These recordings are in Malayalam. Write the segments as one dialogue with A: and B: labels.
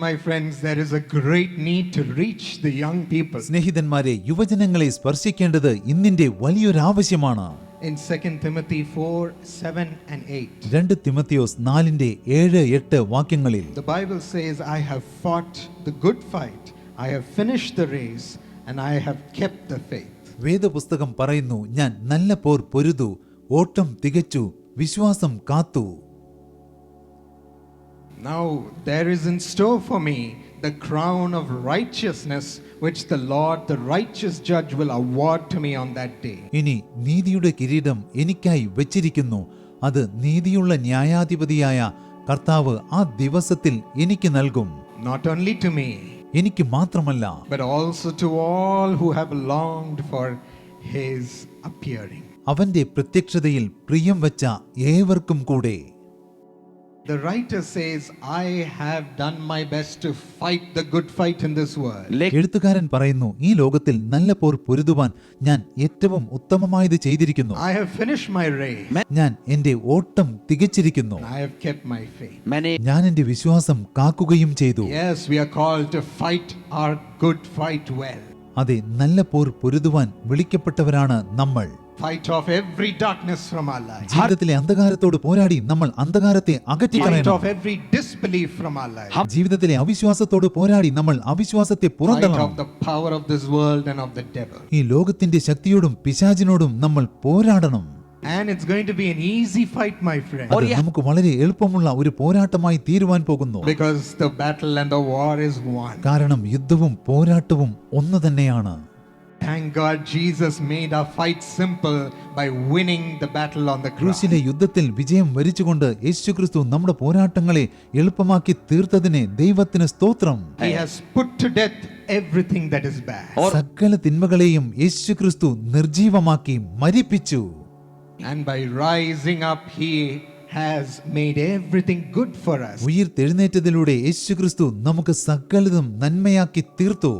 A: My friends, there is a great need to reach the young people.
B: സ്നേഹിതന്മാരെ യുവജനങ്ങളെ സ്പർശിക്കേണ്ടത് ഇന്നിന്റെ വലിയൊരു ആവശ്യമാണ്
A: In 2 Timothy 4 7 and 8,
B: രണ്ട് തിമത്തിയോസ് നാലിന്റെ ഏഴ് എട്ട് വാക്യങ്ങളിൽ
A: the Bible says, I have fought the good fight, I have finished the race, and I have kept the faith.
B: വേദപുസ്തകം പറയുന്നു ഞാൻ നല്ല പോർ പൊരുതു ഓട്ടം തികച്ചു വിശ്വാസം കാത്തു
A: Now there is in store for me the crown of righteousness, which the Lord, the righteous judge, will award to me on that day.
B: ഇനി നീതിയുടെ കിരീടം എനിക്കായി വച്ചിരിക്കുന്നു അത് നീതിയുള്ള ന്യായാധിപതിയായ കർത്താവ് ആ ദിവസത്തിൽ എനിക്ക് നൽകും
A: Not only to me,
B: എനിക്ക് മാത്രമല്ല
A: but also to all who have longed for his appearing.
B: അവന്റെ പ്രത്യക്ഷതയിൽ പ്രിയം വച്ച ഏവർക്കും കൂടെ
A: The writer says, I have done my best to fight the good fight in this world.
B: എഴുത്തുകാരൻ പറയുന്നു ഈ ലോകത്തിൽ നല്ല പോർ പൊരുതുവാൻ ഞാൻ ഏറ്റവും ഉത്തമമായത് ചെയ്തിരിക്കുന്നു
A: I have finished my race.
B: ഞാൻ എന്റെ ഓട്ടം തികച്ചിരിക്കുന്നു
A: I have kept my faith.
B: ഞാൻ എന്റെ വിശ്വാസം കാക്കുകയും ചെയ്തു
A: Yes, we are called to fight our good fight well.
B: അതെ നല്ല പോർ പൊരുതുവാൻ വിളിക്കപ്പെട്ടവരാണ് നമ്മൾ
A: Fight off every darkness from our lives.
B: ജീവിതത്തിലെ അന്ധകാരത്തോട് പോരാടി നമ്മൾ അന്ധകാരത്തെ
A: Fight
B: അകറ്റിക്കളയണം
A: of every disbelief from our lives.
B: ജീവിതത്തിലെ അവിശ്വാസത്തോട് പോരാടി നമ്മൾ അവിശ്വാസത്തെ
A: Fight
B: പുറന്തള്ളണം
A: of the power of this world and of the devil.
B: ഈ ലോകത്തിന്റെ ശക്തിയോടും പിശാചിനോടും നമ്മൾ പോരാടണം
A: And it's going to be an easy fight, my friend.
B: അത് നമുക്ക് വളരെ എളുപ്പമുള്ള ഒരു പോരാട്ടമായി തീരുവാൻ പോകുന്നു
A: Because the battle and the war is one.
B: കാരണം യുദ്ധവും പോരാട്ടവും ഒന്ന് തന്നെയാണ്
A: Thank God Jesus made our fight simple by winning the battle on the cross.
B: ക്രൂശിലെ യുദ്ധത്തിൽ വിജയം വരിച്ചുകൊണ്ട് യേശുക്രിസ്തു നമ്മുടെ പോരാട്ടങ്ങളെ എളുപ്പമാക്കി തീർത്തതിനെ ദൈവത്തിന് സ്തോത്രം
A: He has put to death everything that is bad.
B: സകല തിന്മകളെയും യേശുക്രിസ്തു നിർജീവമാക്കി മരിപ്പിച്ചു
A: And by rising up, He has made everything good for us.
B: ഉയിർത്തെഴുന്നേറ്റതിലൂടെ യേശുക്രിസ്തു നമുക്ക് സകലതും നന്മയാക്കി തീർത്തു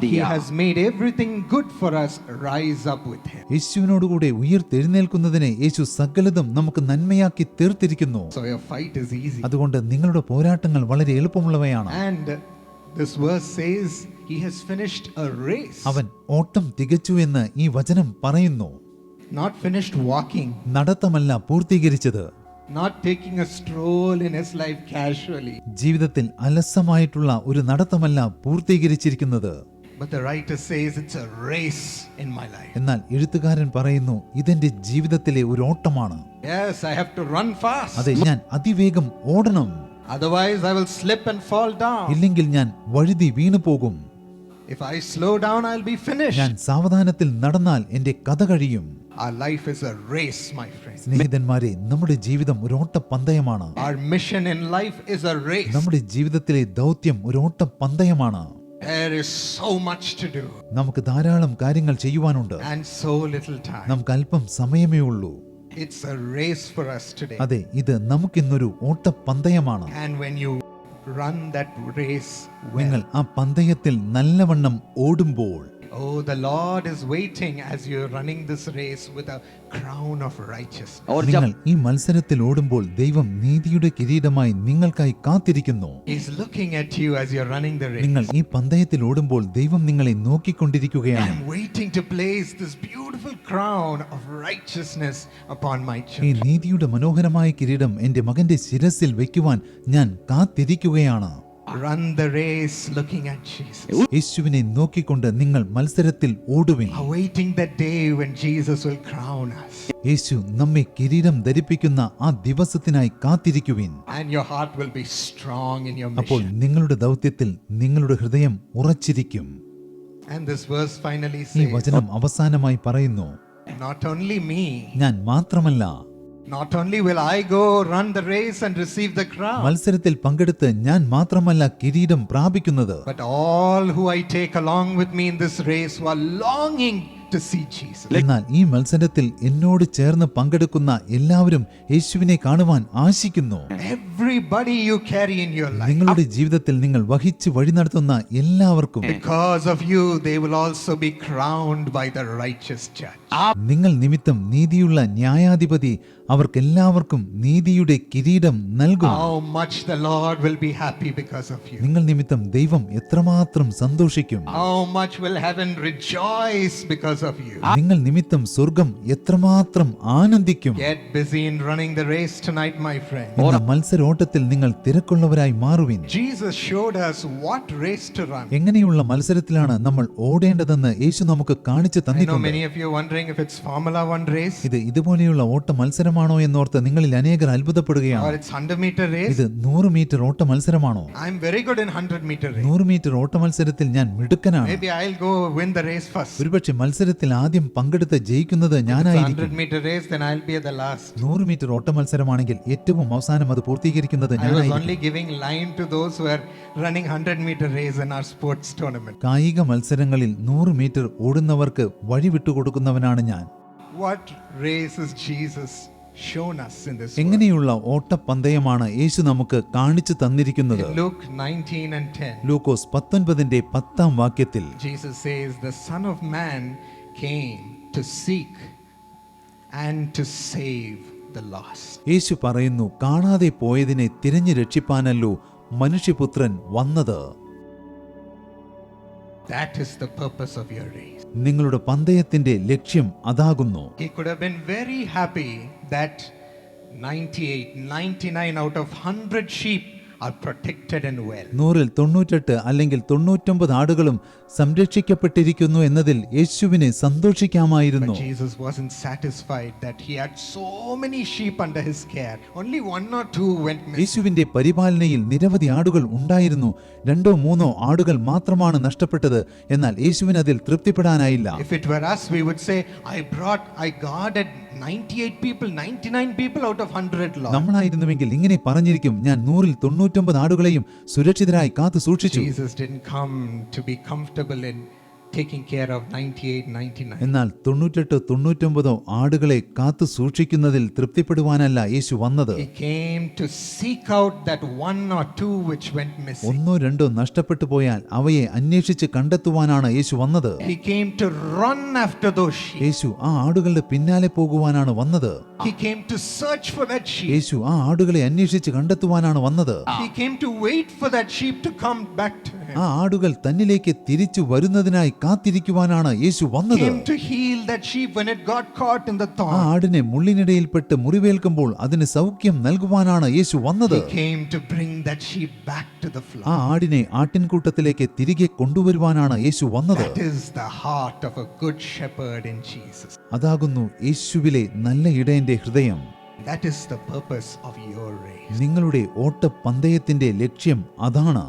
A: He has made everything good for us rise up with Him.
B: യേശുവിനോടുകൂടെ ഉയിർത്തെഴുന്നേൽക്കുന്നതിനെ യേശു സകലതും നമുക്ക് നന്മയാക്കി തീർത്തിരിക്കുന്നു
A: So your fight is easy.
B: അതുകൊണ്ട് നിങ്ങളുടെ പോരാട്ടങ്ങൾ വളരെ എളുപ്പമുള്ളവയാണ്
A: And this verse says, He has finished a race,
B: അവൻ ഓട്ടം തികച്ചു എന്ന് ഈ വചനം പറയുന്നു
A: not finished walking,
B: നടത്തമല്ല പൂർത്തീകരിച്ചത്
A: not taking a stroll in His life casually.
B: ജീവിതത്തിൽ അലസമായിട്ടുള്ള ഒരു നടത്തമല്ല പൂർത്തീകരിച്ചിരിക്കുന്നത്
A: But the writer says it's a race in my life.
B: എന്നാൽ എഴുത്തുകാരൻ പറയുന്നു ഇതെന്റെ ജീവിതത്തിലെ ഒരു ഓട്ടമാണ്
A: Yes, I have to run fast.
B: അതെ ഞാൻ അതിവേഗം ഓടണം
A: Otherwise, I will slip and fall down.
B: ഇല്ലെങ്കിൽ ഞാൻ വഴുതി വീണു പോകും
A: If I slow down, I'll be finished.
B: ഞാൻ സാവധാനത്തിൽ നടന്നാൽ എന്റെ കഥ കഴിയും
A: Our life is a race, my friends.
B: സ്നേഹിതന്മാരെ നമ്മുടെ ജീവിതം ഒരു ഓട്ടപ്പന്തയമാണ്
A: Our mission in life is a race.
B: നമ്മുടെ ജീവിതത്തിലെ ദൗത്യം ഒരു ഓട്ടപ്പന്തയമാണ്
A: There is so much to do
B: നമുക്ക് ധാരാളം കാര്യങ്ങൾ ചെയ്യുവാനുണ്ട്
A: and so little time.
B: നമുക്ക് അല്പം സമയമേ ഉള്ളൂ
A: It's a race for us today.
B: അതെ ഇത് നമുക്കിന്നൊരു ഓട്ടപ്പന്തയമാണ്
A: And when you
B: നിങ്ങൾ ആ പന്തയത്തിൽ നല്ലവണ്ണം ഓടുമ്പോൾ
A: Oh, the Lord is waiting as you are running this race with a crown of righteousness.
C: और
B: നിങ്ങൾ ഈ മത്സരത്തിൽ ഓടുമ്പോൾ ദൈവം നീതിയുടെ കിരീടമായി നിങ്ങൾക്കായി കാത്തിരിക്കുന്നു
A: He's looking at you as you're running the race.
B: നിങ്ങൾ ഈ പന്തയത്തിൽ ഓടുമ്പോൾ ദൈവം നിങ്ങളെ നോക്കിക്കൊണ്ടിരിക്കുകയാണ്
A: I'm waiting to place this beautiful crown of righteousness upon my
B: ഈ
A: children.
B: നീതിയുടെ മനോഹരമായ കിരീടം എന്റെ മകന്റെ ശിരസിൽ വയ്ക്കുവാൻ ഞാൻ കാത്തിരിക്കുകയാണ്
A: Run the race looking at Jesus.
B: യേശുവിനെ നോക്കിക്കൊണ്ട് നിങ്ങൾ മത്സരത്തിൽ ഓടുവിൻ
A: Awaiting that day when Jesus will crown us.
B: യേശു നമ്മെ കിരീടം ധരിപ്പിക്കുന്ന ആ ദിവസത്തിനായി കാത്തിരിക്കുവിൻ
A: And your heart will be strong in your
B: അപ്പോൾ നിങ്ങളുടെ ദൗത്യത്തിൽ നിങ്ങളുടെ ഹൃദയം ഉറച്ചിരിക്കും
A: And this verse finally
B: ഈ
A: says,
B: വചനം അവസാനമായി പറയുന്നു
A: Not only me,
B: ഞാൻ മാത്രമല്ല
A: not only will I go run the race and receive the crown,
B: മത്സരത്തിൽ പങ്കെടുത്ത് ഞാൻ മാത്രമല്ല കിരീടം പ്രാപിക്കുന്നത്
A: but all who I take along with me in this race who are longing to see Jesus.
B: എന്നാൽ ഈ മത്സരത്തിൽ എന്നോട് ചേർന്ന് പങ്കെടുക്കുന്ന എല്ലാവരും യേശുവിനെ കാണുവാൻ ആശിക്കുന്നു
A: Everybody you carry in your life.
B: നിങ്ങളുടെ ജീവിതത്തിൽ നിങ്ങൾ വഹിച്ച് വഴി നടത്തുന്ന എല്ലാവർക്കും
A: Because of you, they will also be crowned by the righteous judge.
B: നിങ്ങൾ നിമിത്തം നീതിയുള്ള ന്യായാധിപതി അവർക്കെല്ലാവർക്കും നീതിയുടെ കിരീടം നൽകും
A: How much the Lord will be happy because of you.
B: നിങ്ങൾ നിമിത്തം ദൈവം എത്രമാത്രം സന്തോഷിക്കും
A: How much will heaven rejoice because of you.
B: നിങ്ങൾ നിമിത്തം സ്വർഗം എത്രമാത്രം ആനന്ദിക്കും
A: Get busy in running the race tonight, my friend.
B: ഇന്ന് മത്സരോട്ടത്തിൽ നിങ്ങൾ തിരക്കുള്ളവരായി മാറുവിൻ
A: Jesus showed us what race to run.
B: എങ്ങനെയുള്ള മത്സരത്തിലാണ് നമ്മൾ ഓടേണ്ടതെന്ന് യേശു നമുക്ക് കാണിച്ചു തന്നിട്ടുണ്ട് ഇത് ഇതുപോലെയുള്ള ഓട്ട മത്സരമാണോ എന്നോർത്ത് നിങ്ങളിൽ അനേകർ അത്ഭുതപ്പെടുകയാണ്.
A: Or 100
B: ഇത് നൂറ് മീറ്റർ ഓട്ട മത്സരമാണോ?
A: I'm very good 100 hundred metre
B: നൂറ് മീറ്റർ ഓട്ട മത്സരത്തിൽ ഞാൻ മിടുക്കനാണ്. ഒരുപക്ഷെ മത്സരത്തിൽ ആദ്യം പങ്കെടുത്ത് ജയിക്കുന്നത് ഞാനായിരിക്കും.
A: 100 meter race, then I'll be at the last.
B: നൂറ് മീറ്റർ ഓട്ട മത്സരമാണെങ്കിൽ ഏറ്റവും അവസാനം അത് പൂർത്തീകരിക്കുന്നത് ഞാനായിരിക്കും.
A: only giving line to those who are running 100 meter race in our sports tournament.
B: കായിക മത്സരങ്ങളിൽ നൂറ് മീറ്റർ ഓടുന്നവർക്ക് വഴി വിട്ടുകൊടുക്കുന്നവനാണ് ഞാൻ.
A: What race is
B: എങ്ങനെയുള്ള ഓട്ടപ്പന്തയമാണ് യേശു നമുക്ക് കാണിച്ചു തന്നിരിക്കുന്നത്? ലൂക്കോസ് പത്തൊൻപതിന്റെ പത്താം വാക്യത്തിൽ യേശു പറയുന്നു കാണാതെ പോയതിനെ തിരഞ്ഞു രക്ഷിപ്പാനല്ലോ മനുഷ്യപുത്രൻ വന്നത്.
A: That is the purpose of your reign.
B: നിങ്ങളുടെ പന്തയത്തിന്റെ ലക്ഷ്യം അതാകുന്നു. നൂറിൽ തൊണ്ണൂറ്റെട്ട് അല്ലെങ്കിൽ തൊണ്ണൂറ്റൊമ്പത് ആടുകളും സംരക്ഷിക്കപ്പെട്ടിരിക്കുന്നു എന്നതിൽ യേശുവിനെ സന്തോഷിക്കാമായിരുന്നു.
A: Only one or two
B: യേശുവിന്റെ പരിപാലനയിൽ നിരവധി ആടുകൾ ഉണ്ടായിരുന്നു. രണ്ടോ മൂന്നോ ആടുകൾ മാത്രമാണ് നഷ്ടപ്പെട്ടത്. എന്നാൽ യേശുവിന് അതിൽ തൃപ്തിപ്പെടാനായില്ല.
A: If it were us, we would say, I brought, I guarded 98 people, 99 people out of 100 lost.
B: നമ്മളായിരുന്നുവെങ്കിൽ ഇങ്ങനെ പറഞ്ഞിരിക്കും. ഞാൻ നൂറിൽ തൊണ്ണൂറ്റൊമ്പത് ആടുകളെയും സുരക്ഷിതരായി കാത്തു സൂക്ഷിച്ചു.
A: Jesus come to be comfortable in taking care of 98, 99.
B: എന്നാൽ തൊണ്ണൂറ്റെട്ട് തൊണ്ണൂറ്റൊമ്പതോ ആടുകളെ കാത്തു സൂക്ഷിക്കുന്നതിൽ തൃപ്തിപ്പെടുവാനല്ല യേശു വന്നത്. ഒന്നോ രണ്ടോ നഷ്ടപ്പെട്ടു പോയാൽ അവയെ അന്വേഷിച്ച് കണ്ടെത്തുവാനാണ് യേശു വന്നത്. യേശു ആ ആടുകളുടെ പിന്നാലെ പോകുവാനാണ് വന്നത്. യേശു ആ ആടുകളെ അന്വേഷിച്ച് കണ്ടെത്തുവാനാണ് വന്നത്. ആ ആടുകൾ തന്നിലേക്ക് തിരിച്ചു വരുന്നതിനായി കാത്തിരിക്കുവാനാണ് യേശു വന്നത്. ആടിനെ മുള്ളിനിടയിൽപ്പെട്ട് മുറിവേൽക്കുമ്പോൾ അതിന് സൗഖ്യം നൽകുവാനാണ് യേശു വന്നത്. ആടിനെ ആട്ടിൻകൂട്ടത്തിലേക്ക് തിരികെ കൊണ്ടുവരുവാനാണ് യേശു വന്നത്. അതാകുന്നു യേശുവിലെ നല്ല ഇടയന്റെ ഹൃദയം. നിങ്ങളുടെ ഓട്ടപ്പന്തയത്തിന്റെ ലക്ഷ്യം അതാണ്.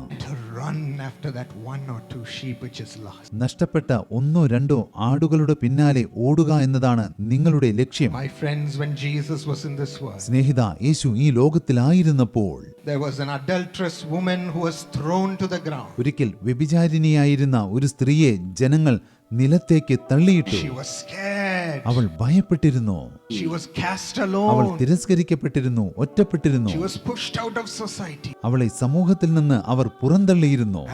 A: After that one or two sheep which is lost.
B: നഷ്ടപ്പെട്ട ഒന്നോ രണ്ടോ ആടുകളുടെ പിന്നാലെ ഓടുക എന്നതാണ് നിങ്ങളുടെ ലക്ഷ്യം
A: My friends, when Jesus was in this world,
B: സ്നേഹിത യേശു ഈ ലോകത്തിലായിരുന്നപ്പോൾ
A: there was an adulterous woman who was thrown to the ground.
B: ഒരിക്കൽ വ്യഭിചാരിണിയായിരുന്ന ഒരു സ്ത്രീയെ ജനങ്ങൾ നിലത്തേക്ക് തള്ളിയിട്ടു. അവൾ ഭയപ്പെട്ടിരുന്നു അവൾ തിരസ്കരിക്കപ്പെട്ടിരുന്നു ഒറ്റപ്പെട്ടിരുന്നു. അവളെ സമൂഹത്തിൽ നിന്ന് അവർ പുറന്തള്ളിയിരുന്നു.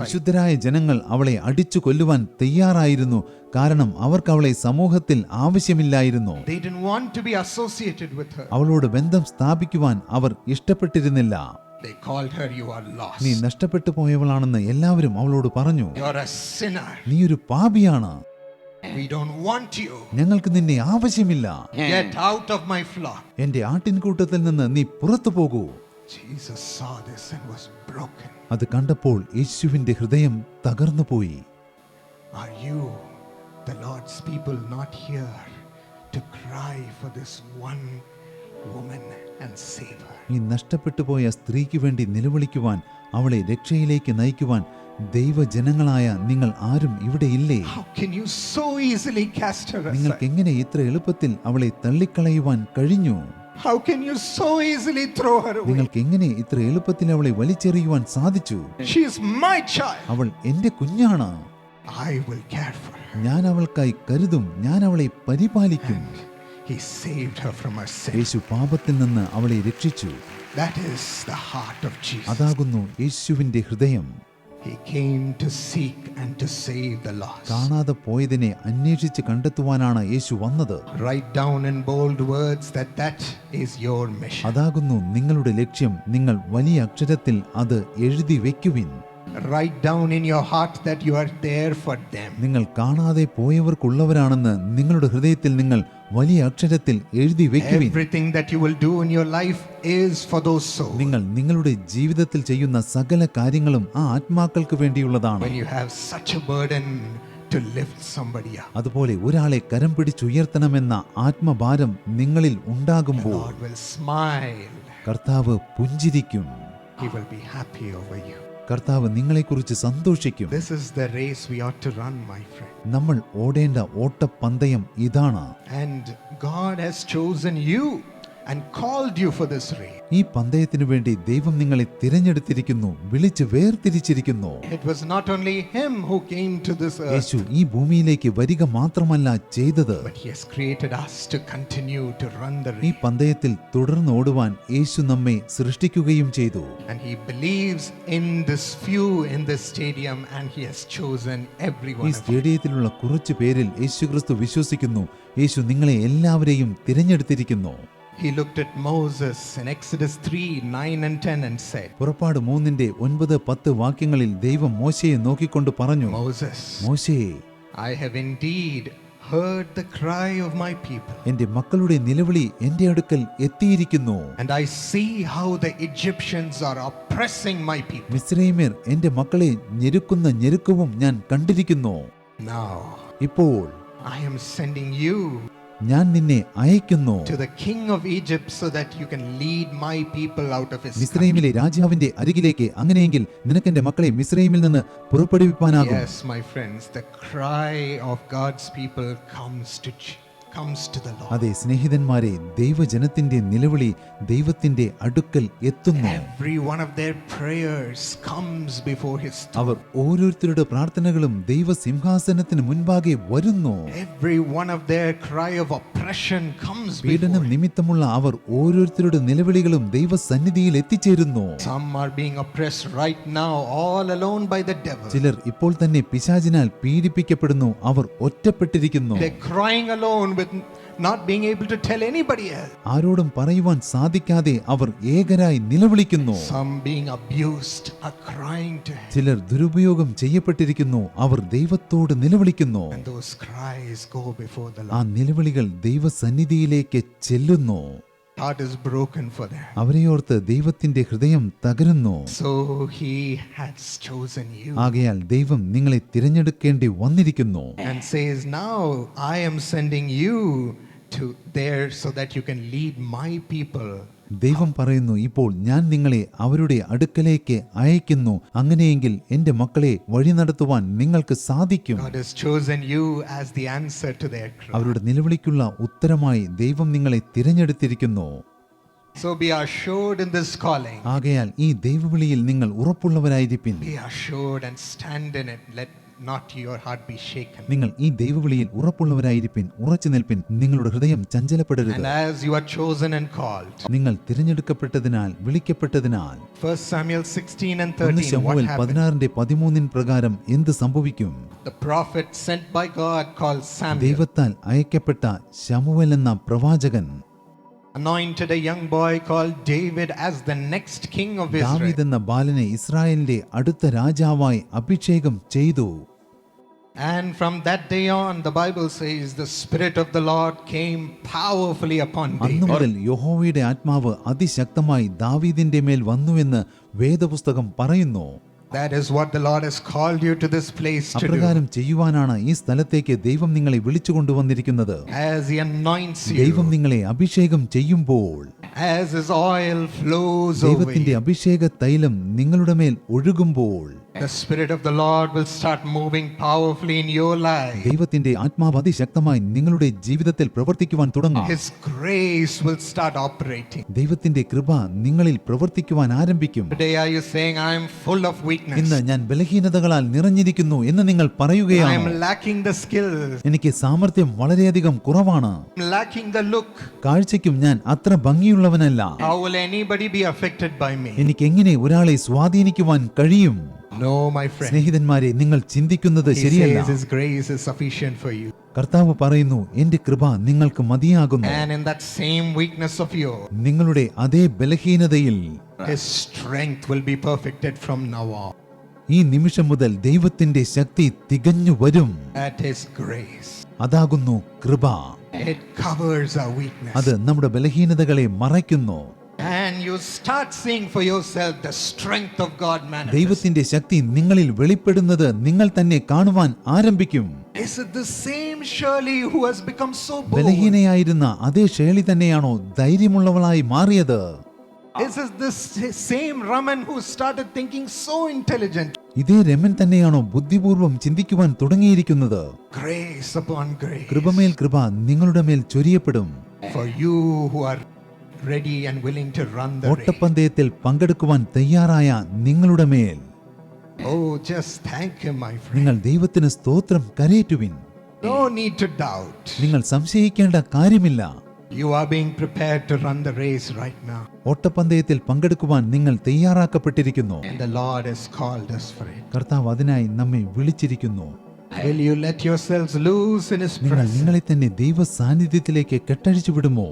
B: വിശുദ്ധരായ ജനങ്ങൾ അവളെ അടിച്ചു കൊല്ലുവാൻ തയ്യാറായിരുന്നു കാരണം അവർക്ക് അവളെ സമൂഹത്തിൽ ആവശ്യമില്ലായിരുന്നു. അവളോട് ബന്ധം സ്ഥാപിക്കുവാൻ അവർ ഇഷ്ടപ്പെട്ടിരുന്നില്ല
A: They called her, You are lost.
B: നീ നഷ്ടപ്പെട്ടു പോയവളാണെന്ന് എല്ലാവരും അവളോട് പറഞ്ഞു
A: You're a sinner.
B: നീ ഒരു പാപിയാണ്
A: We don't want you.
B: ഞങ്ങൾക്ക് നിന്നെ ആവശ്യമില്ല
A: Get out of my flock.
B: എന്റെ ആട്ടിൻകൂട്ടത്തിൽ നിന്ന് നീ പുറത്തു പോകൂ
A: Jesus saw this and was broken.
B: അത് കണ്ടപ്പോൾ യേശുവിന്റെ ഹൃദയം തകർന്നുപോയി
A: Are you, the Lord's people, not here to cry for this one
B: ഈ നഷ്ടപ്പെട്ടു പോയ സ്ത്രീക്ക് വേണ്ടി നിലവിളിക്കുവാൻ അവളെ രക്ഷയിലേക്ക് നയിക്കുവാൻ ദൈവജനങ്ങളായ നിങ്ങൾ ആരും ഇവിടെ ഇല്ലേ? നിങ്ങൾക്ക് എങ്ങനെ ഇത്ര എളുപ്പത്തിൽ അവളെ തള്ളിക്കളയുവാൻ കഴിഞ്ഞു? നിങ്ങൾക്ക് എങ്ങനെ ഇത്ര എളുപ്പത്തിൽ അവളെ വലിച്ചെറിയുവാൻ സാധിച്ചു. അവൾ എന്റെ കുഞ്ഞാണ്. ഞാൻ അവൾക്കായി കരുതും ഞാൻ അവളെ പരിപാലിക്കും.
A: He saved her from her sin.
B: യേശു പാപത്തിൽ നിന്ന് അവളെ രക്ഷിച്ചു
A: That is the heart of Jesus.
B: അതാകുന്നു യേശുവിന്റെ ഹൃദയം
A: He came to seek and to save the lost.
B: കാണാതെ പോയതിനെ അന്വേഷിച്ച് കണ്ടെത്തുവാനാണ് യേശു വന്നത്
A: Write down in bold words that that is your mission.
B: അതാകുന്നു നിങ്ങളുടെ ലക്ഷ്യം നിങ്ങൾ വലിയ അക്ഷരത്തിൽ അത് എഴുതി വെക്കുവിൻ
A: Write down in your heart that you are there for them.
B: നിങ്ങൾ കാണാതെ പോയവർക്കുള്ളവരാണെന്ന് നിങ്ങളുടെ ഹൃദയത്തിൽ നിങ്ങൾ വലിയ അക്ഷരത്തിൽ എഴുതി വെക്കുവിൻ
A: Everything that you will do in your life is for those souls.
B: നിങ്ങൾ നിങ്ങളുടെ ജീവിതത്തിൽ ചെയ്യുന്ന സകല കാര്യങ്ങളും ആ ആത്മാക്കൾക്ക് വേണ്ടിയുള്ളതാണ്
A: When you have such a burden to lift somebody up,
B: അതുപോലെ ഒരാളെ കരം പിടിച്ചുയർത്തണമെന്ന ആത്മഭാരം നിങ്ങളിൽ ഉണ്ടാകുമ്പോൾ
A: God will smile.
B: കർത്താവ് പുഞ്ചിരിക്കും
A: He will be happy over you.
B: കർത്താവ് നിങ്ങളെക്കുറിച്ച് സന്തോഷിക്കും
A: This is the race we ought to run, my friend.
B: നമ്മൾ ഓടേണ്ട ഓട്ടപ്പന്തയം ഇതാണ്
A: And God has chosen you and called you for this race.
B: ഈ പന്തയത്തിനു വേണ്ടി ദൈവം നിങ്ങളെ തിരഞ്ഞെടുത്തിരിക്കുന്നു വിളിച്ച് വേർതിരിച്ചിരിക്കുന്നു.
A: It was not only Him who came to this earth,
B: യേശു ഈ ഭൂമിയിലേക്ക് വരിക മാത്രമല്ല ചെയ്തത്.
A: But He has created us to continue to run the
B: ഈ
A: race.
B: പന്തയത്തിൽ തുടർന്ന് ഓടുവാൻ യേശു നമ്മെ സൃഷ്ടിക്കുകയും ചെയ്തു.
A: And He believes in this few in this stadium, and He has chosen
B: ഈ സ്റ്റേഡിയത്തിലുള്ള കുറച്ചു പേരിൽ യേശുക്രിസ്തു വിശ്വസിക്കുന്നു. യേശു നിങ്ങളെ എല്ലാവരെയും തിരഞ്ഞെടുത്തിരിക്കുന്നു.
A: He looked at Moses in Exodus 3 9 and 10 and said,
B: പുറപ്പാട് മൂന്നിന്റെ ഒൻപത് പത്ത് വാക്യങ്ങളിൽ ദൈവം മോശയെ നോക്കിക്കൊണ്ട് പറഞ്ഞു
A: Moses,
B: മോശേ
A: I have indeed heard the cry of my people.
B: എന്റെ മക്കളുടെ നിലവിളി എന്റെ അടുക്കൽ എത്തിയിരിക്കുന്നു
A: And I see how the Egyptians are oppressing my people.
B: മിസ്രൈമ്യർ എന്റെ മക്കളെ ഞെരുക്കുന്ന ഞെരുക്കവും ഞാൻ കണ്ടിരിക്കുന്നു
A: Now
B: ഇപ്പോൾ
A: I am sending you
B: ഞാൻ നിന്നെ അയക്കുന്നു. മിസ്രൈമിലെ രാജാവിന്റെ അരികിലേക്ക് അങ്ങനെയെങ്കിൽ നിനക്ക് എന്റെ മക്കളെ മിസ്രൈമിൽ നിന്ന് പുറപ്പെടുവിപ്പാനാകും അതെ സ്നേഹിതന്മാരെ ദൈവജനത്തിന്റെ നിലവിളി ദൈവത്തിന്റെ അടുക്കൽ എത്തുന്നു
A: Every one of their prayers comes before his throne.
B: അവർ ഓരോരുത്തരുടെ പ്രാർത്ഥനകളും ദൈവസിംഹാസനത്തിന് മുൻപാകെ വരുന്നു പീഡനം നിമിത്തമുള്ള അവർ ഓരോരുത്തരുടെ നിലവിളികളും ദൈവസന്നിധിയിൽ എത്തിച്ചേരുന്നു
A: Some are being oppressed right now, all alone by the devil.
B: ചിലർ ഇപ്പോൾ തന്നെ പിശാചിനാൽ പീഡിപ്പിക്കപ്പെടുന്നു അവർ ഒറ്റപ്പെട്ടിരിക്കുന്നു
A: They're crying alone with not being able to tell anybody else.
B: ആരോടും പറയുവാൻ സാധിക്കാതെ അവർ ഏകരായി നിലവിളിക്കുന്നു
A: Some being abused are crying to him.
B: ചിലർ ദുരുപയോഗം ചെയ്യപ്പെട്ടിരിക്കുന്നു അവർ ദൈവത്തോട് നിലവിളിക്കുന്നു
A: And those cries go before the Lord.
B: ആ നിലവിളികൾ ദൈവസന്നിധിയിലേക്ക് ചെല്ലുന്നു
A: Heart is broken for them.
B: അവരെയോർത്ത് ദൈവത്തിന്റെ ഹൃദയം തകരുന്നു
A: So he has chosen you
B: ആകയാൽ ദൈവം നിങ്ങളെ തിരഞ്ഞെടുക്കേണ്ടി വന്നിരിക്കുന്നു
A: and says, Now I am sending you to there so that you can lead my people.
B: ദൈവം പറയുന്നു ഇപ്പോൾ ഞാൻ നിങ്ങളെ അവരുടെ അടുക്കലേക്ക് അയക്കുന്നു അങ്ങനെയെങ്കിൽ എന്റെ മക്കളെ വഴി നടത്തുവാൻ നിങ്ങൾക്ക് സാധിക്കും. അവരുടെ നിലവിളിക്കുള്ള ഉത്തരമായി ദൈവം നിങ്ങളെ തിരഞ്ഞെടുത്തിരിക്കുന്നു
A: So be assured in this calling.
B: ആകയാൽ ഈ ദൈവവിളിയിൽ നിങ്ങൾ ഉറപ്പുള്ളവരായിരിപ്പിൻ
A: Be assured and stand in it. Let not your heart be shaken.
B: നിങ്ങൾ ഈ ദൈവവിളിയിൽ ഉറപ്പുള്ളവരായിരിപ്പിൻ ഉറച്ചു നിൽപ്പിൻ നിങ്ങളുടെ ഹൃദയം ചഞ്ചലപ്പെടരുത്.
A: And as you are chosen and called,
B: നിങ്ങൾ തിരഞ്ഞെടുക്കപ്പെട്ടതിനാൽ വിളിക്കപ്പെട്ടതിനാൽ.
A: 1 Samuel 16 and 13, what happened?
B: പതിനാറിന്റെ പതിമൂന്നിൻ പ്രകാരം എന്ത് സംഭവിക്കും?
A: The prophet sent by God called Samuel.
B: ദൈവത്താൽ അയക്കപ്പെട്ട ശമുവൽ എന്ന പ്രവാചകൻ
A: anointed a young boy called David as the next king of Israel.
B: ദാവീദ് എന്ന ബാലനെ ഇസ്രായേലിന്റെ അടുത്ത രാജാവായി അഭിഷേകം ചെയ്തു
A: And from that day on, the Bible says the Spirit of the Lord came powerfully upon
B: അന്നു
A: David.
B: മുതൽ യഹോവയുടെ ആത്മാവ് അതിശക്തമായി ദാവീദിന്റെ മേൽ വന്നുവെന്ന് വേദപുസ്തകം പറയുന്നു
A: That is what the Lord has called you to this place to do.
B: അപ്രകാരം ചെയ്യുവാനാണ് ഈ സ്ഥലത്തേക്ക് ദൈവം നിങ്ങളെ വിളിച്ചു കൊണ്ടുവന്നിരിക്കുന്നത്
A: As He anoints
B: ദൈവം
A: you,
B: നിങ്ങളെ അഭിഷേകം ചെയ്യുമ്പോൾ
A: as His oil flows over
B: ദൈവത്തിന്റെ
A: you,
B: അഭിഷേക തൈലം നിങ്ങളുടെ മേൽ ഒഴുകുമ്പോൾ
A: The Spirit of the Lord will start moving powerfully in your life.
B: ദൈവത്തിന്റെ ആത്മാവ് അതിശക്തമായി നിങ്ങളുടെ ജീവിതത്തിൽ പ്രവർത്തിക്കുവാൻ തുടങ്ങും
A: His grace will start operating.
B: ദൈവത്തിന്റെ കൃപ നിങ്ങളിൽ പ്രവർത്തിക്കുവാൻ ആരംഭിക്കും
A: Today, are you saying, I am full of weakness?
B: ഇന്ന് ഞാൻ ബലഹീനതകളാൽ നിറഞ്ഞിരിക്കുന്നു എന്ന് നിങ്ങൾ
A: I am lacking the skills.
B: എനിക്ക് സാമർഥ്യം വളരെയധികം കുറവാണ്
A: I'm lacking the look.
B: കാഴ്ചയ്ക്കും ഞാൻ അത്ര ഭംഗിയുള്ളവനല്ല
A: How will anybody be affected by me?
B: എനിക്ക് എങ്ങനെ ഒരാളെ സ്വാധീനിക്കുവാൻ കഴിയും സ്നേഹിതന്മാരെ നിങ്ങൾ ചിന്തിക്കുന്നത് ശരിയല്ല. കർത്താവ് പറയുന്നു എന്റെ കൃപ നിങ്ങൾക്ക് മതിയാകുന്നു. നിങ്ങളുടെ അതേ ബലഹീനതയിൽ ഈ നിമിഷം മുതൽ ദൈവത്തിന്റെ ശക്തി തികഞ്ഞു വരും. അതാകുന്നു കൃപ. അത് നമ്മുടെ ബലഹീനതകളെ മറയ്ക്കുന്നു.
A: And you start seeing for yourself the strength of God manifest.
B: ദൈവത്തിന്റെ ശക്തി നിങ്ങളിൽ വെളിപ്പെടുന്നത് നിങ്ങൾ തന്നെ കാണുവാൻ ആരംഭിക്കും
A: Is it the same Shirley who has become so bold?
B: ബലഹീനയായിരുന്ന അതേ ശൈലി തന്നെയാണോ ധൈര്യമുള്ളവളായി മാറിയത്
A: Is it the s- same Raman who started thinking so intelligent?
B: ഇതേ രമൻ തന്നെയാണോ ബുദ്ധിപൂർവം ചിന്തിക്കുവാൻ തുടങ്ങിയിരിക്കുന്നത്
A: Grace upon grace.
B: കൃപമേൽ കൃപ നിങ്ങളുടെ മേൽ ചൊരിയപ്പെടും
A: For you who are
B: ഓട്ടപ്പന്തയത്തിൽ പങ്കെടുക്കുവാൻ തയ്യാറായ നിങ്ങളുടെ മേൽ
A: Oh, just thank Him, my friend.
B: നിങ്ങൾ ദൈവത്തിന് സ്തോത്രം കരയേറ്റുവിൻ
A: No need to doubt.
B: നിങ്ങൾ സംശയിക്കേണ്ട കാര്യമില്ല
A: You are being prepared to run the race right now.
B: ഓട്ടപ്പന്തയത്തിൽ പങ്കെടുക്കുവാൻ നിങ്ങൾ തയ്യാറാക്കപ്പെട്ടിരിക്കുന്നു
A: And the Lord has called us for it.
B: കർത്താവ് അതിനായി നമ്മെ വിളിച്ചിരിക്കുന്നു
A: Will you let yourselves loose in His
B: നിങ്ങൾ നിങ്ങളെ തന്നെ ദൈവ സാന്നിധ്യത്തിലേക്ക് കെട്ടഴിച്ചു വിടുമോ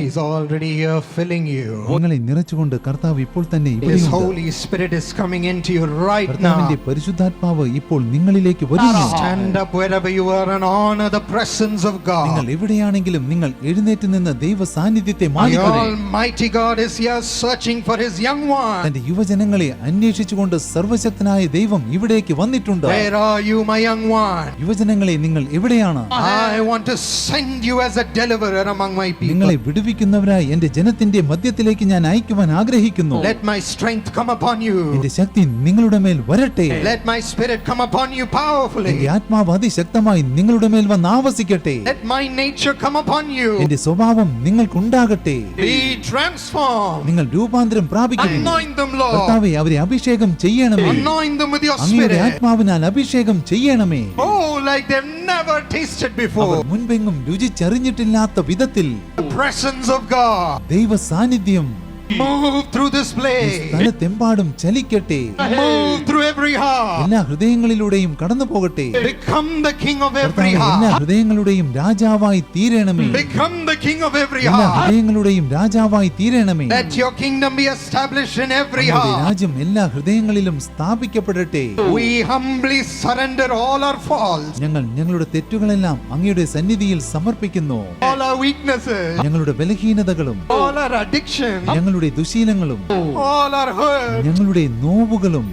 A: He's already here filling you.
B: നിങ്ങളെ നിറച്ചുകൊണ്ട് കർത്താവ് ഇപ്പോൾ തന്നെ
A: His
B: ഇവിടെയുണ്ട്
A: Holy Spirit is coming into you right
B: കർത്താവിന്റെ
A: now.
B: പരിശുദ്ധാത്മാവ് ഇപ്പോൾ നിങ്ങളിലേക്ക് വരുന്നു
A: Stand up wherever you are and honor the presence of
B: നിങ്ങൾ
A: God.
B: എവിടെയാണെങ്കിലും നിങ്ങൾ എഴുന്നേറ്റ് നിന്ന് ദൈവ സാന്നിധ്യത്തെ
A: The
B: മാനിക്കണേ
A: Almighty God is here searching for His young one.
B: തന്റെ യുവജനങ്ങളെ അന്വേഷിച്ചുകൊണ്ട് സർവശക്തനായ ദൈവം ഇവിടേക്ക് വന്നിട്ടുണ്ട്
A: Where are you, my young one?
B: യുവജനങ്ങളെ നിങ്ങൾ എവിടെയാണ്
A: I want to send you as a deliverer among my people.
B: നിങ്ങളെ വിടുവിക്കുന്നവരായി എന്റെ ജനത്തിന്റെ മധ്യത്തിലേക്ക് ഞാൻ അയക്കുവാൻ ആഗ്രഹിക്കുന്നു
A: Let my strength come upon you.
B: എന്റെ ശക്തി നിങ്ങളുടെ മേൽ വരട്ടെ
A: Let my spirit come upon you powerfully.
B: ആത്മാവ് അതിശക്തമായി നിങ്ങളുടെ മേൽ വന്ന് ആവസിക്കട്ടെ
A: Let my nature come upon you.
B: എന്റെ സ്വഭാവം നിങ്ങൾക്കുണ്ടാകട്ടെ
A: Be transformed.
B: നിങ്ങൾ രൂപാന്തരം പ്രാപിക്കുന്നു
A: Anoint them, Lord.
B: കർത്താവെ അവരെ അഭിഷേകം ചെയ്യണമേ
A: Anoint them with your
B: അങ്ങയുടെ
A: spirit.
B: ആത്മാവിനാൽ അഭിഷേകം ചെയ്യണമേ
A: Oh, like they've never tasted
B: അവർ
A: before.
B: മുൻപെങ്ങും രുചിച്ചറിഞ്ഞിട്ടില്ലാത്ത വിധത്തിൽ
A: The
B: ദൈവ സാന്നിധ്യം
A: Move through this place.
B: സ്ഥലത്തെമ്പാടും ചലിക്കട്ടെ
A: Move through every heart.
B: എല്ലാ ഹൃദയങ്ങളിലൂടെയും കടന്നു പോകട്ടെ
A: Become the king of every
B: എല്ലാ
A: heart.
B: ഹൃദയങ്ങളുടെയും രാജാവായി തീരണമേ
A: Become the king of every
B: എല്ലാ
A: heart.
B: ഹൃദയങ്ങളുടെയും രാജാവായി തീരണമേ
A: Let your kingdom be established in every
B: അങ്ങയുടെ
A: heart.
B: രാജ്യം എല്ലാ ഹൃദയങ്ങളിലും സ്ഥാപിക്കപ്പെടട്ടെ
A: We humbly surrender all our faults,
B: ഞങ്ങൾ ഞങ്ങളുടെ തെറ്റുകളെല്ലാം അങ്ങയുടെ സന്നിധിയിൽ സമർപ്പിക്കുന്നു
A: all our weaknesses,
B: ഞങ്ങളുടെ ബലഹീനതകളും
A: all our addictions,
B: ഞങ്ങളുടെ ദുശീലങ്ങളും
A: our hurt,
B: ഞങ്ങളുടെ നോവുകളും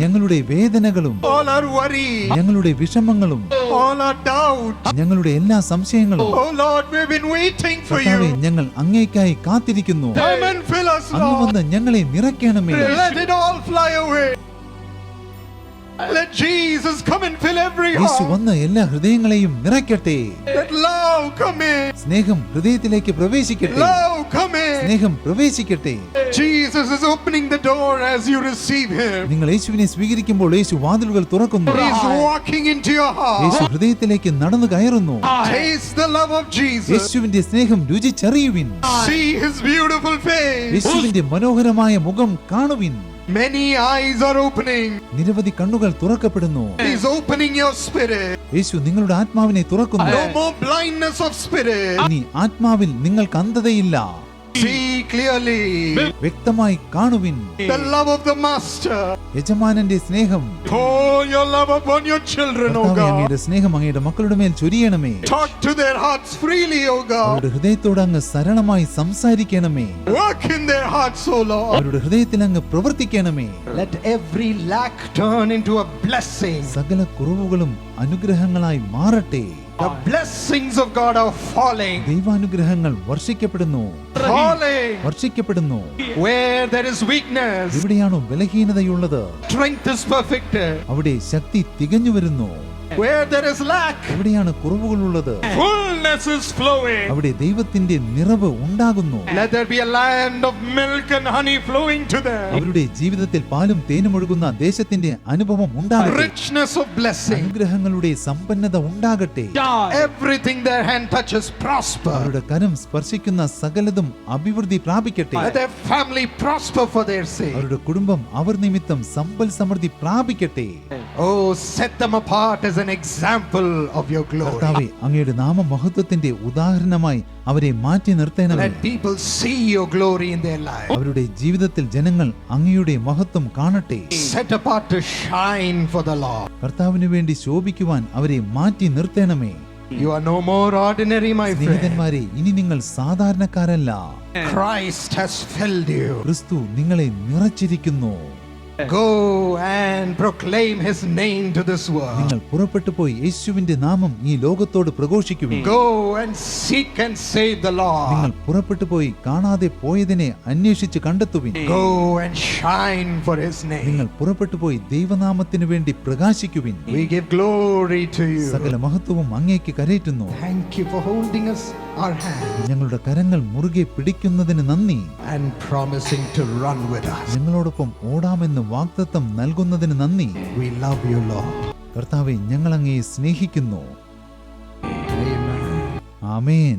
B: ഞങ്ങളുടെ വേദനകളും ഞങ്ങളുടെ വിഷമങ്ങളും. ഞങ്ങളുടെ എല്ലാ സംശയങ്ങളും
A: Oh.
B: ഞങ്ങൾ അങ്ങേക്കായി കാത്തിരിക്കുന്നു അങ്ങ് വന്ന് ഞങ്ങളെ നിറയ്ക്കണമേ
A: Let Jesus come and fill every
B: Yeshu
A: heart.
B: വന്ന് എല്ലാ ഹൃദയങ്ങളെയും നിറയ്ക്കട്ടെ
A: Let love come in.
B: സ്നേഹം ഹൃദയത്തിലേക്ക് പ്രവേശിക്കട്ടെ
A: Love come in.
B: സ്നേഹം പ്രവേശിക്കട്ടെ
A: Jesus is opening the door as you receive him.
B: നിങ്ങൾ യേശുവിനെ സ്വീകരിക്കുമ്പോൾ യേശു വാതിലുകൾ തുറക്കുന്നു
A: He is walking into your heart.
B: യേശു ഹൃദയത്തിലേക്ക് നടന്നു കയറുന്നു
A: Taste the love of Jesus.
B: യേശുവിന്റെ സ്നേഹം രുചിച്ചറിയുവിൻ
A: See his beautiful face.
B: യേശുവിന്റെ മനോഹരമായ മുഖം കാണുവിൻ
A: Many eyes are opening.
B: നിരവധി കണ്ണുകൾ തുറക്കപ്പെടുന്നു
A: He is opening your spirit.
B: യേശു നിങ്ങളുടെ ആത്മാവിനെ തുറക്കുന്നു
A: No more blindness of spirit.
B: ഇനി ആത്മാവിൽ നിങ്ങൾക്ക് അന്ധതയില്ല
A: See clearly
B: വ്യക്തമായി കാണുവിൻ
A: the love of the Master.
B: യജമാനന്റെ സ്നേഹം
A: Pour your love upon your children, O
B: കർത്താവേ,
A: God.
B: അങ്ങയുടെ സ്നേഹം അങ്ങയുടെ മക്കളുടെ മേൽ ചൊരിയണമേ
A: Talk to their hearts freely, O God.
B: അവരുടെ ഹൃദയത്തോട് അങ്ങ് സരളമായി സംസാരിക്കണമേ
A: Work in their hearts, O Lord.
B: അവരുടെ ഹൃദയത്തിൽ അങ്ങ് പ്രവർത്തിക്കണമേ
A: Let every lack turn into a blessing.
B: സകല കുറവുകളും അനുഗ്രഹങ്ങളായി മാറട്ടെ
A: The blessings of God are falling.
B: ദൈവാനുഗ്രഹങ്ങൾ വർഷിക്കപ്പെടുന്നു
A: Falling.
B: വർഷിക്കപ്പെടുന്നു
A: Where there is weakness,
B: എവിടെയാണോ ബലഹീനതയുള്ളത്
A: strength is perfected.
B: അവിടെ ശക്തി തികഞ്ഞു വരുന്നു
A: Where there is lack,
B: എവിടെയാണ് കുറവുകളുള്ളത്
A: fullness is flowing.
B: അവിടെ ദൈവത്തിന്റെ നിറവ് ഉണ്ടാകുന്നു
A: Let there be a land of milk and honey flowing to them.
B: അവരുടെ ജീവിതത്തിൽ പാലും തേനും ഒഴുകുന്ന ദേശത്തിന്റെ അനുഭവം ഉണ്ടാകട്ടെ
A: Richness of blessing.
B: അനുഗ്രഹങ്ങളുടെ സമ്പന്നത ഉണ്ടാകട്ടെ
A: Everything their hand touches prosper.
B: അവരുടെ കരം സ്പർശിക്കുന്ന സകലതും അഭിവൃദ്ധി പ്രാപിക്കട്ടെ
A: Let their family prosper for their sake.
B: അവരുടെ കുടുംബം അവർ നിമിത്തം സമ്പൽ സമൃദ്ധി പ്രാപിക്കട്ടെ
A: Oh, set them apart as an example of your glory.
B: കർത്താവെ അങ്ങയുടെ നാമമഹത്വത്തിന്റെ ഉദാഹരണമായി അവരെ മാറ്റി നിർത്തേണമേ
A: Let people see your glory in their life.
B: അവരുടെ ജീവിതത്തിൽ ജനങ്ങൾ അങ്ങയുടെ മഹത്വം കാണട്ടെ
A: Set apart to shine for the Lord.
B: കർത്താവിന് വേണ്ടി ശോഭിക്കുവാൻ അവരെ മാറ്റി നിർത്തേണമേ
A: You are no more ordinary, my friend.
B: സ്നേഹിതന്മാരെ ഇനി നിങ്ങൾ സാധാരണക്കാരല്ല
A: Christ has filled you.
B: ക്രിസ്തു നിങ്ങളെ നിറച്ചിരിക്കുന്നു
A: Go and proclaim his name to this world.
B: നിങ്ങൾ പുറപ്പെട്ടു പോയി യേശുവിന്റെ നാമം ഈ ലോകത്തോട് പ്രഘോഷിക്കുവിൻ
A: Go and seek and save the
B: നിങ്ങൾ
A: Lord.
B: പുറപ്പെട്ടു പോയി കാണാതെ പോയതിനെ അന്വേഷിച്ച് കണ്ടെത്തുവിൻ
A: Go and shine for his
B: നിങ്ങൾ
A: name.
B: പുറപ്പെട്ടു പോയി ദൈവനാമത്തിന് വേണ്ടി പ്രകാശിക്കുവിൻ
A: We give glory to
B: സകല
A: you.
B: മഹത്വവും അങ്ങേക്ക് കരയറ്റുന്നു
A: Thank you for holding us our hand
B: ഞങ്ങളുടെ കരങ്ങൾ മുറുകെ പിടിക്കുന്നതിന് നന്ദി
A: and promising to run with us.
B: ഞങ്ങളോടൊപ്പം ഓടാമെന്ന് വാഗ്ദത്തം നൽകുന്നതിന് നന്ദി
A: We love you, Lord.
B: കർത്താവെ ഞങ്ങൾ അങ്ങയെ സ്നേഹിക്കുന്നു
A: Amen.
B: ആമേൻ